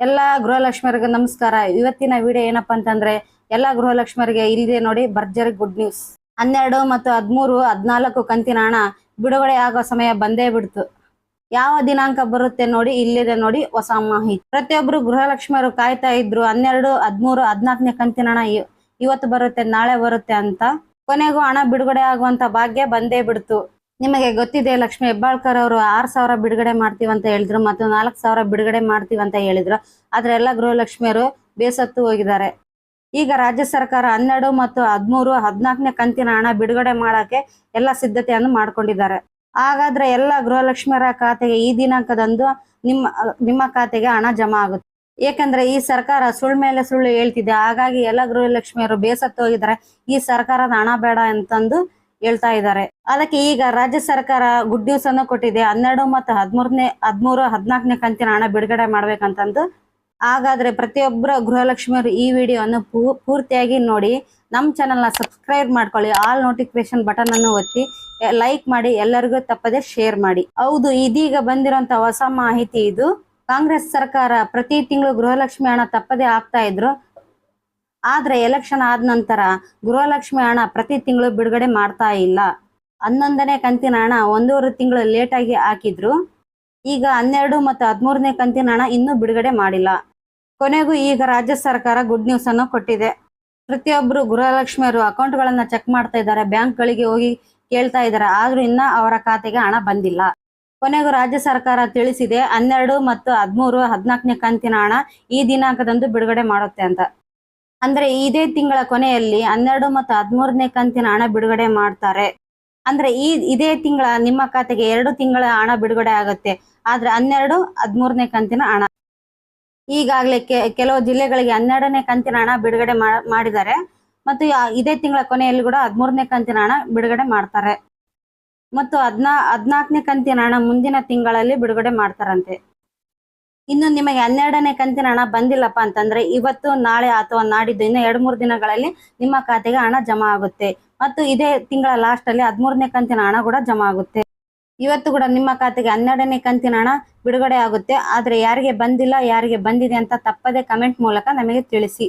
ಎಲ್ಲ ಗೃಹಲಕ್ಷ್ಮಿಯರಿಗೆ ನಮಸ್ಕಾರ. ಇವತ್ತಿನ ವಿಡಿಯೋ ಏನಪ್ಪಾ ಅಂತಂದ್ರೆ, ಎಲ್ಲ ಗೃಹಲಕ್ಷ್ಮಿಯರಿಗೆ ಇಲ್ಲಿದೆ ನೋಡಿ ಭರ್ಜರಿ ಗುಡ್ ನ್ಯೂಸ್ ಹನ್ನೆರಡು ಮತ್ತು ಹದಿಮೂರು, ಹದಿನಾಲ್ಕು ಕಂತಿನ ಹಣ ಬಿಡುಗಡೆ ಆಗೋ ಸಮಯ ಬಂದೇ ಬಿಡ್ತು. ಯಾವ ದಿನಾಂಕ ಬರುತ್ತೆ ನೋಡಿ, ಇಲ್ಲಿದೆ ನೋಡಿ ಹೊಸ ಮಾಹಿತಿ. ಪ್ರತಿಯೊಬ್ರು ಗೃಹಲಕ್ಷ್ಮಿಯರು ಕಾಯ್ತಾ ಇದ್ರು, ಹನ್ನೆರಡು, ಹದಿಮೂರು, ಹದಿನಾಲ್ಕನೇ ಕಂತಿನ ಹಣ ಇವತ್ತು ಬರುತ್ತೆ, ನಾಳೆ ಬರುತ್ತೆ ಅಂತ. ಕೊನೆಗೂ ಹಣ ಬಿಡುಗಡೆ ಆಗುವಂತ ಭಾಗ್ಯ ಬಂದೇ ಬಿಡ್ತು. ನಿಮಗೆ ಗೊತ್ತಿದೆ ಲಕ್ಷ್ಮಿ ಹೆಬ್ಬಾಳ್ಕರ್ ಅವರು ಆರ್ ಸಾವಿರ ಬಿಡುಗಡೆ ಮಾಡ್ತೀವಿ ಅಂತ ಹೇಳಿದ್ರು ಮತ್ತು ನಾಲ್ಕು ಸಾವಿರ ಬಿಡುಗಡೆ ಮಾಡ್ತೀವಿ ಅಂತ ಹೇಳಿದ್ರು. ಆದ್ರೆ ಎಲ್ಲ ಗೃಹಲಕ್ಷ್ಮಿಯರು ಬೇಸತ್ತು ಹೋಗಿದ್ದಾರೆ. ಈಗ ರಾಜ್ಯ ಸರ್ಕಾರ ಹನ್ನೆರಡು ಮತ್ತು ಹದಿಮೂರು, ಹದಿನಾಲ್ಕನೇ ಕಂತಿನ ಹಣ ಬಿಡುಗಡೆ ಮಾಡಕ್ಕೆ ಎಲ್ಲ ಸಿದ್ಧತೆಯನ್ನು ಮಾಡ್ಕೊಂಡಿದ್ದಾರೆ. ಹಾಗಾದ್ರೆ ಎಲ್ಲ ಗೃಹಲಕ್ಷ್ಮಿಯರ ಖಾತೆಗೆ ಈ ದಿನಾಂಕದಂದು ನಿಮ್ಮ ನಿಮ್ಮ ಖಾತೆಗೆ ಹಣ ಜಮಾ ಆಗುತ್ತೆ. ಏಕೆಂದ್ರೆ ಈ ಸರ್ಕಾರ ಸುಳ್ಳು ಮೇಲೆ ಸುಳ್ಳು ಹೇಳ್ತಿದೆ. ಹಾಗಾಗಿ ಎಲ್ಲ ಗೃಹಲಕ್ಷ್ಮಿಯರು ಬೇಸತ್ತು ಹೋಗಿದ್ದಾರೆ. ಈ ಸರ್ಕಾರದ ಹಣ ಬೇಡ ಅಂತಂದು ಹೇಳ್ತಾ ಇದ್ದಾರೆ. ಅದಕ್ಕೆ ಈಗ ರಾಜ್ಯ ಸರ್ಕಾರ ಗುಡ್ ನ್ಯೂಸ್ ಅನ್ನು ಕೊಟ್ಟಿದೆ. ಹನ್ನೆರಡು ಮತ್ತು ಹದಿಮೂರನೇ, ಹದಿಮೂರು, ಹದಿನಾಲ್ಕನೇ ಕಂತಿನ ಹಣ ಬಿಡುಗಡೆ ಮಾಡ್ಬೇಕಂತಂದು. ಹಾಗಾದ್ರೆ ಪ್ರತಿಯೊಬ್ಬರ ಗೃಹಲಕ್ಷ್ಮಿಯರು ಈ ವಿಡಿಯೋವನ್ನು ಪೂ- ಪೂರ್ತಿಯಾಗಿ ನೋಡಿ ನಮ್ಮ ಚಾನಲ್ನ ಸಬ್ಸ್ಕ್ರೈಬ್ ಮಾಡ್ಕೊಳ್ಳಿ. ಆಲ್ ನೋಟಿಫಿಕೇಶನ್ ಬಟನ್ ಅನ್ನು ಒತ್ತಿ ಲೈಕ್ ಮಾಡಿ, ಎಲ್ಲರಿಗೂ ತಪ್ಪದೆ ಶೇರ್ ಮಾಡಿ. ಹೌದು, ಇದೀಗ ಬಂದಿರೋಂಥ ಹೊಸ ಮಾಹಿತಿ ಇದು. ಕಾಂಗ್ರೆಸ್ ಸರ್ಕಾರ ಪ್ರತಿ ತಿಂಗಳು ಗೃಹಲಕ್ಷ್ಮಿ ಹಣ ತಪ್ಪದೆ ಆಗ್ತಾ ಇದ್ರು. ಆದ್ರೆ ಎಲೆಕ್ಷನ್ ಆದ ನಂತರ ಗೃಹಲಕ್ಷ್ಮಿ ಹಣ ಪ್ರತಿ ತಿಂಗಳು ಬಿಡುಗಡೆ ಮಾಡ್ತಾ ಇಲ್ಲ. ಹನ್ನೊಂದನೇ ಕಂತಿನ ಹಣ ಒಂದೂವರೆ ತಿಂಗಳು ಲೇಟ್ ಆಗಿ ಹಾಕಿದ್ರು. ಈಗ ಹನ್ನೆರಡು ಮತ್ತು ಹದಿಮೂರನೇ ಕಂತಿನ ಹಣ ಇನ್ನೂ ಬಿಡುಗಡೆ ಮಾಡಿಲ್ಲ. ಕೊನೆಗೂ ಈಗ ರಾಜ್ಯ ಸರ್ಕಾರ ಗುಡ್ ನ್ಯೂಸ್ ಅನ್ನು ಕೊಟ್ಟಿದೆ. ಪ್ರತಿಯೊಬ್ಬರು ಗೃಹಲಕ್ಷ್ಮಿಯರು ಅಕೌಂಟ್ಗಳನ್ನ ಚೆಕ್ ಮಾಡ್ತಾ ಇದ್ದಾರೆ ಬ್ಯಾಂಕ್ಗಳಿಗೆ ಹೋಗಿ ಕೇಳ್ತಾ ಇದ್ದಾರೆ, ಆದ್ರೂ ಇನ್ನ ಅವರ ಖಾತೆಗೆ ಹಣ ಬಂದಿಲ್ಲ. ಕೊನೆಗೂ ರಾಜ್ಯ ಸರ್ಕಾರ ತಿಳಿಸಿದೆ, ಹನ್ನೆರಡು ಮತ್ತು ಹದಿಮೂರು, ಹದಿನಾಲ್ಕನೇ ಕಂತಿನ ಹಣ ಈ ದಿನಾಂಕದಂದು ಬಿಡುಗಡೆ ಮಾಡುತ್ತೆ ಅಂತ. ಅಂದ್ರೆ ಇದೇ ತಿಂಗಳ ಕೊನೆಯಲ್ಲಿ ಹನ್ನೆರಡು ಮತ್ತು ಹದಿಮೂರನೇ ಕಂತಿನ ಹಣ ಬಿಡುಗಡೆ ಮಾಡ್ತಾರೆ. ಅಂದ್ರೆ ಈ ಇದೇ ತಿಂಗಳ ನಿಮ್ಮ ಖಾತೆಗೆ ಎರಡು ತಿಂಗಳ ಹಣ ಬಿಡುಗಡೆ ಆಗುತ್ತೆ. ಆದ್ರೆ ಹನ್ನೆರಡು, ಹದಿಮೂರನೇ ಕಂತಿನ ಹಣ. ಈಗಾಗಲೇ ಕೆಲವು ಜಿಲ್ಲೆಗಳಿಗೆ ಹನ್ನೆರಡನೇ ಕಂತಿನ ಹಣ ಬಿಡುಗಡೆ ಮಾಡಿದ್ದಾರೆ. ಮತ್ತು ಇದೇ ತಿಂಗಳ ಕೊನೆಯಲ್ಲಿ ಕೂಡ ಹದಿಮೂರನೇ ಕಂತಿನ ಹಣ ಬಿಡುಗಡೆ ಮಾಡ್ತಾರೆ. ಮತ್ತು ಹದ್ನಾ, ಹದಿನಾಲ್ಕನೇ ಕಂತಿನ ಹಣ ಮುಂದಿನ ತಿಂಗಳಲ್ಲಿ ಬಿಡುಗಡೆ ಮಾಡ್ತಾರಂತೆ. ಇನ್ನು ನಿಮಗೆ ಹನ್ನೆರಡನೇ ಕಂತಿನ ಹಣ ಬಂದಿಲ್ಲಪ್ಪ ಅಂತಂದ್ರೆ ಇವತ್ತು, ನಾಳೆ ಅಥವಾ ನಾಡಿದ್ದು ಇನ್ನು ಎರಡು ಮೂರು ದಿನಗಳಲ್ಲಿ ನಿಮ್ಮ ಖಾತೆಗೆ ಹಣ ಜಮಾ ಆಗುತ್ತೆ. ಮತ್ತು ಇದೇ ತಿಂಗಳ ಲಾಸ್ಟ್ ಅಲ್ಲಿ ಹದಿಮೂರನೇ ಕಂತಿನ ಹಣ ಕೂಡ ಜಮಾ ಆಗುತ್ತೆ. ಇವತ್ತು ಕೂಡ ನಿಮ್ಮ ಖಾತೆಗೆ ಹನ್ನೆರಡನೇ ಕಂತಿನ ಹಣ ಬಿಡುಗಡೆ ಆಗುತ್ತೆ. ಆದ್ರೆ ಯಾರಿಗೆ ಬಂದಿಲ್ಲ, ಯಾರಿಗೆ ಬಂದಿದೆ ಅಂತ ತಪ್ಪದೆ ಕಮೆಂಟ್ ಮೂಲಕ ನಮಗೆ ತಿಳಿಸಿ.